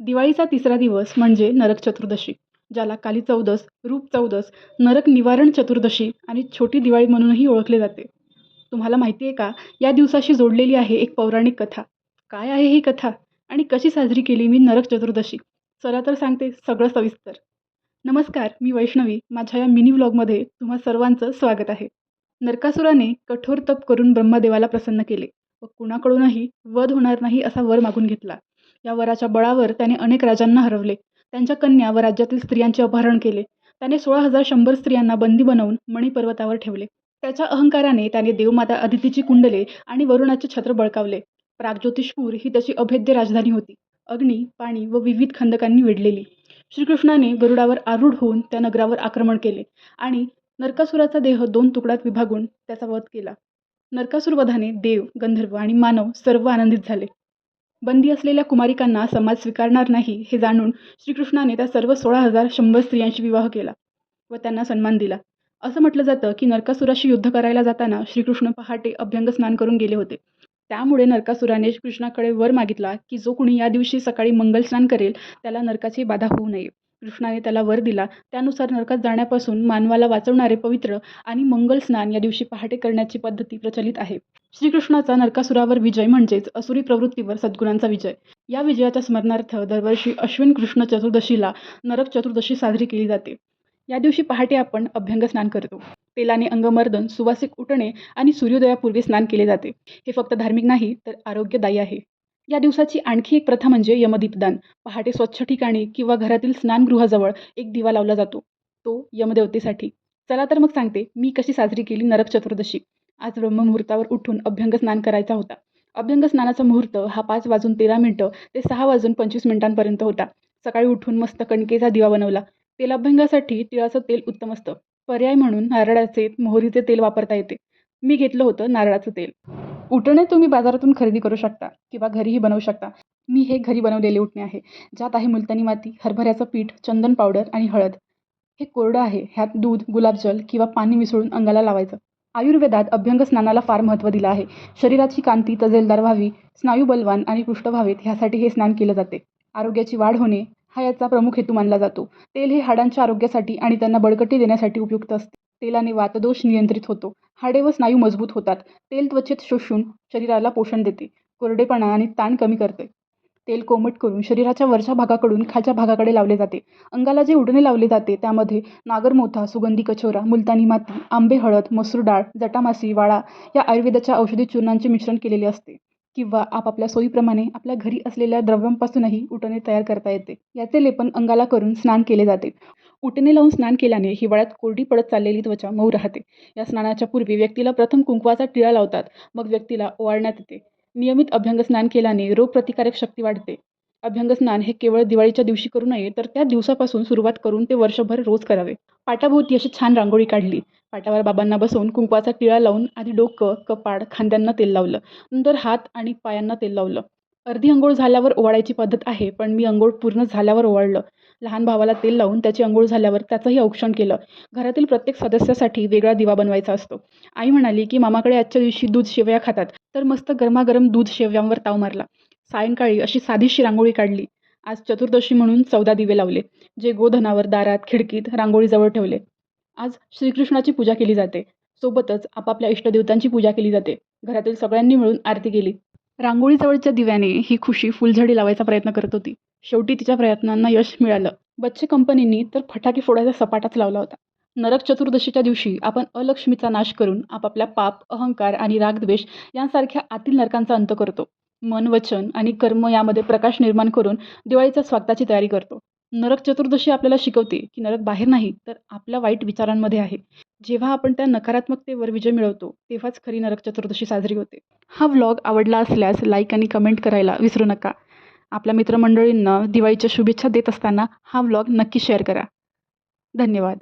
दिवाळीचा तिसरा दिवस म्हणजे नरक चतुर्दशी ज्याला काली चौदस रूप चौदस नरक निवारण चतुर्दशी आणि छोटी दिवाळी म्हणूनही ओळखले जाते. तुम्हाला माहिती आहे का? या दिवसाशी जोडलेली आहे एक पौराणिक कथा. काय आहे ही कथा? आणि कशी साजरी केली मी नरक चतुर्दशी? चला तर सांगते सगळं सविस्तर. नमस्कार मी वैष्णवी. माझ्या या मिनी व्लॉगमध्ये तुम्हा सर्वांचं स्वागत आहे. नरकासुराने कठोर तप करून ब्रह्मदेवाला प्रसन्न केले व कुणाकडूनही वध होणार नाही असा वर मागून घेतला. या वराच्या बळावर त्याने अनेक राजांना हरवले. त्यांच्या कन्या व राज्यातील स्त्रियांचे अपहरण केले. त्याने सोळा हजार शंभर स्त्रियांना बंदी बनवून मणिपर्वतावर ठेवले. त्याच्या अहंकाराने त्याने देवमाता अदितीची कुंडले आणि वरुणाचे छत्र बळकावले. प्रागज्योतिषपूर ही त्याची अभेद्य राजधानी होती. अग्नी पाणी व विविध खंदकांनी वेढलेली. श्रीकृष्णाने गरुडावर आरूढ होऊन त्या नगरावर आक्रमण केले आणि नरकासुराचा देह दोन तुकड्यात विभागून त्याचा वध केला. नरकासूर वधाने देव गंधर्व आणि मानव सर्व आनंदित झाले. बंदी असलेल्या कुमारिकांना समाज स्वीकारणार नाही हे जाणून श्रीकृष्णाने त्या सर्व सोळा हजार शंभर स्त्रियांशी विवाह केला व त्यांना सन्मान दिला. असं म्हटलं जातं की नरकासुराशी युद्ध करायला जाताना श्रीकृष्ण पहाटे अभ्यंग स्नान करून गेले होते. त्यामुळे नरकासुराने कृष्णाकडे वर मागितला की जो कुणी या दिवशी सकाळी मंगल स्नान करेल त्याला नरकाची बाधा होऊ नये. कृष्णाने त्याला वर दिला. त्यानुसार नरकात जाण्यापासून मानवाला वाचवणारे पवित्र आणि मंगल स्नान या दिवशी पहाटे करण्याची पद्धती प्रचलित आहे. श्रीकृष्णाचा नरकासुरावर विजय म्हणजेच असुरी प्रवृत्तीवर सद्गुणांचा विजय. या विजयाच्या स्मरणार्थ दरवर्षी अश्विन कृष्ण चतुर्दशीला नरक चतुर्दशी साजरी केली जाते. या दिवशी पहाटे आपण अभ्यंग स्नान करतो. तेलाने अंगमर्दन सुवासिक उठणे आणि सूर्योदयापूर्वी स्नान केले जाते. हे फक्त धार्मिक नाही तर आरोग्यदायी आहे. या दिवसाची आणखी एक प्रथा म्हणजे यमदीपदान. पहाटे स्वच्छ ठिकाणी किंवा घरातील स्नानगृहाजवळ एक दिवा लावला जातो तो यमदेवतेसाठी. चला तर मग सांगते मी कशी साजरी केली नरक चतुर्दशी. आज ब्रह्ममुहूर्तावर उठून अभ्यंग स्नान करायचा होता. अभ्यंग स्नानाचा मुहूर्त हा पाच वाजून तेरा मिनटं ते सहा वाजून पंचवीस मिनिटांपर्यंत होता. सकाळी उठून मस्त कणकेचा दिवा बनवला. तेलाभ्यंगासाठी तिळाचं तेल उत्तम असतं. पर्याय म्हणून नारळाचे मोहरीचे तेल वापरता येते. मी घेतलं होतं नारळाचं तेल. उठणे तुम्ही बाजारातून खरेदी करू शकता किंवा घरीही बनवू शकता. मी हे घरी बनवलेले उठणे आहे. ज्यात आहे मुलतानी माती हरभऱ्याचं पीठ चंदन पावडर आणि हळद. हे कोरडं आहे. ह्यात दूध गुलाबजल किंवा पाणी मिसळून अंगाला लावायचं. आयुर्वेदात अभ्यंग स्नानाला फार महत्त्व दिलं आहे. शरीराची कांती तजेलदार व्हावी स्नायू बलवान आणि पुष्ट व्हावेत ह्यासाठी हे स्नान केलं जाते. आरोग्याची वाढ होणे हा याचा प्रमुख हेतू मानला जातो. तेल हे हाडांच्या आरोग्यासाठी आणि त्यांना बळकटी देण्यासाठी उपयुक्त असते. तेलाने वातदोष नियंत्रित होतो. हाडे व स्नायू मजबूत होतात. तेल त्वचेत शोषून शरीराला पोषण देते. कोरडेपणा आणि ताण कमी करते. तेल कोमट करून शरीराच्या वरच्या भागाकडून खालच्या भागाकडे लावले जाते. अंगाला जे उडणे लावले जाते त्यामध्ये नागरमोथा सुगंधी कचोरा मुलतानी माती आंबे हळद मसूर डाळ जटामासी वाळा या आयुर्वेदाच्या औषधी चूर्णांचे मिश्रण केलेले असते. किंवा आपापल्या सोयीप्रमाणे आपल्या घरी असलेल्या द्रव्यांपासूनही उटणे तयार करता येते. याचे लेपन अंगाला करून स्नान केले जाते. उटणे लावून स्नान केल्याने हिवाळ्यात कोरडी पडत चाललेली त्वचा मऊ राहते. या स्नानाच्या पूर्वी व्यक्तीला प्रथम कुंकवाचा टिळा लावतात. मग व्यक्तीला ओवाळण्यात येते. नियमित अभ्यंग स्नान केल्याने रोगप्रतिकारक शक्ती वाढते. अभ्यंग स्नान हे केवळ दिवाळीच्या दिवशी करू नये तर त्या दिवसापासून सुरुवात करून ते वर्षभर रोज करावे. पाटाभोवती अशी छान रांगोळी काढली. पाटावर बाबांना बसवून कुंकवाचा टिळा लावून आधी डोकं कपाड खांद्यांना तेल लावलं. नंतर हात आणि पायांना तेल लावलं. अर्धी अंघोळ झाल्यावर ओवाळायची पद्धत आहे पण मी अंघोळ पूर्ण झाल्यावर ओवाळलं. लहान भावाला तेल लावून त्याची अंघोळ झाल्यावर त्याचंही औक्षण केलं. घरातील प्रत्येक सदस्यासाठी वेगळा दिवा बनवायचा असतो. आई म्हणाली की मामाकडे आजच्या दिवशी दूध शेवया खातात. तर मस्त गरमागरम दूध शेवयांवर ताव मारला. सायंकाळी अशी साधीशी रांगोळी काढली. आज चतुर्दशी म्हणून चौदा दिवे लावले जे गोधनावर दारात खिडकीत रांगोळीजवळ ठेवले. आज श्रीकृष्णाची पूजा केली जाते. सोबतच आपापल्या इष्टदेवतांची पूजा केली जाते. घरातील सगळ्यांनी मिळून आरती केली. रांगोळीजवळच्या दिव्याने ही खुशी फुलझडी लावायचा प्रयत्न करत होती. शेवटी तिच्या प्रयत्नांना यश मिळालं. बच्चे कंपनींनी तर फटाके फोडायचा सपाटाच लावला होता. नरक चतुर्दशीच्या दिवशी आपण अलक्ष्मीचा नाश करून आपापल्या पाप अहंकार आणि रागद्वेष यांसारख्या आतील नरकांचा अंत करतो. मन वचन आणि कर्म यामध्ये प्रकाश निर्माण करून दिवाळीच्या स्वागताची तयारी करतो. नरक चतुर्दशी आपल्याला शिकवते की नरक बाहेर नाही तर आपल्या वाईट विचारांमध्ये आहे. जेव्हा आपण त्या नकारात्मकतेवर विजय मिळवतो तेव्हाच खरी नरक चतुर्दशी साजरी होते. हा व्लॉग आवडला असल्यास लाईक आणि कमेंट करायला विसरू नका. आपल्या मित्रमंडळींना दिवाळीच्या शुभेच्छा देत असताना हा व्लॉग नक्की शेअर करा. धन्यवाद.